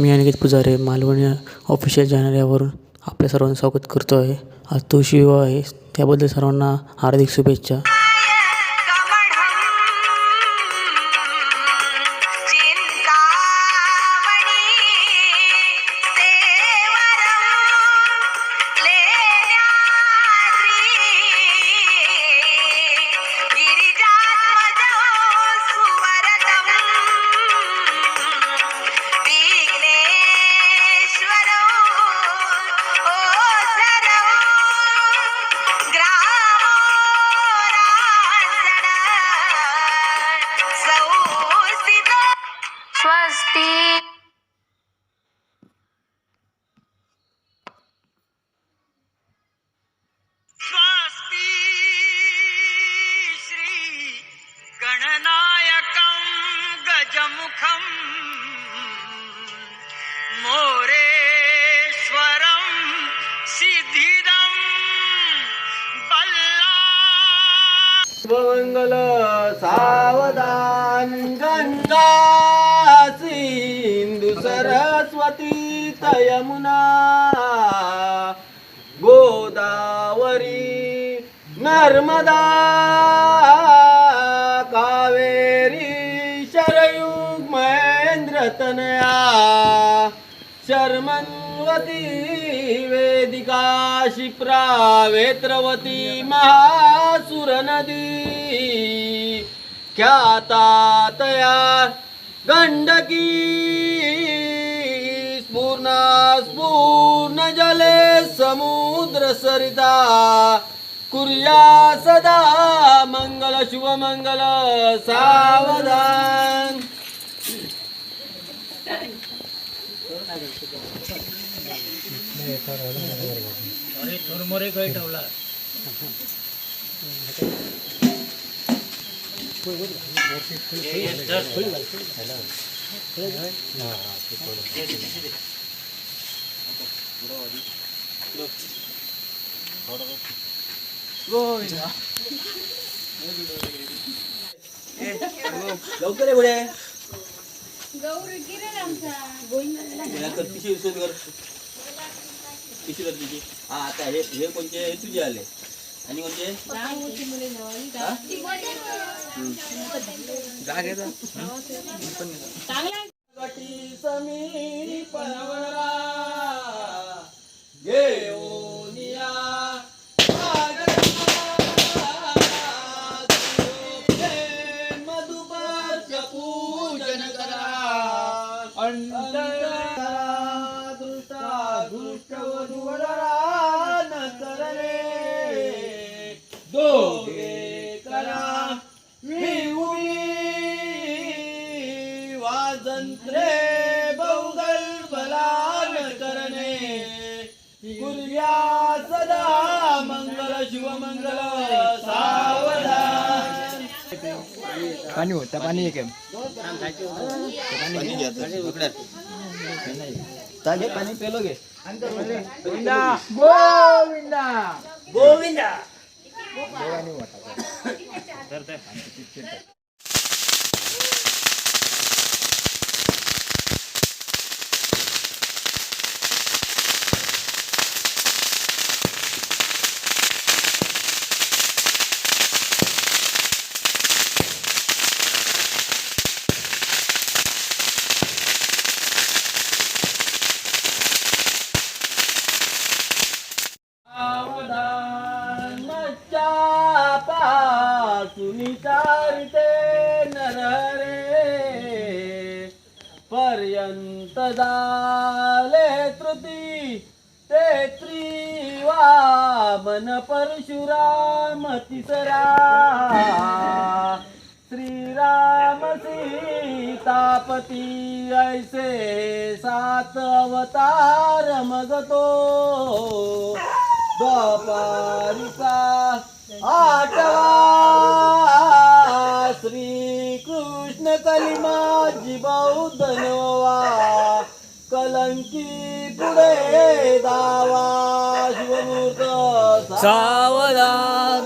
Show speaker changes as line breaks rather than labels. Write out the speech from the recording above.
मी Aniket Pujare Malvani official जाणाऱ्यावरून आपल्या सर्वांचं स्वागत करतो आहे आज तुळशी विवाह आहे. त्याबद्दल सर्वांना हार्दिक शुभेच्छा.
स्वस्ति
स्वस्ति श्री गणनायकं गजमुखं मोरेश्वरं सिद्धिदं बल्ला
मंगल सावधान सरस्वती तयमुना गोदावरी नर्मदा कावेरी शरयू महेंद्र तनया शर्मन्वती वेदिका शिप्रा वेत्रवती महासुरनदी ख्यातातया गण्डकी स्फूर्ण जले समुद्र सरिता. कुर्या सदा मंगल शुभमंगल सावधान. लवकर ये पुढे याला कर, पिशवी उचलून कर. पिशवी कर. हा आता हे हे कोणते हे तुझे आले आणि कोणते हा? वाजंत्रे बहुगल बलान करणे. कुर्या सदा मंगल शिवमंगल सावधान.
पाणी होता पाणी एक
ताजे पाणी पेलो घे.
गोविंदा.
गोविंदा. सावधान पासून चारिते पर्यंत झाले तृती ते त्रिवामन परशुराम तिसरा श्रीराम सीतापती ऐसे सात अवतार मगतो द्वापारिका आठवा कलंकी पुढे दावा शिवमूर्त सावधान.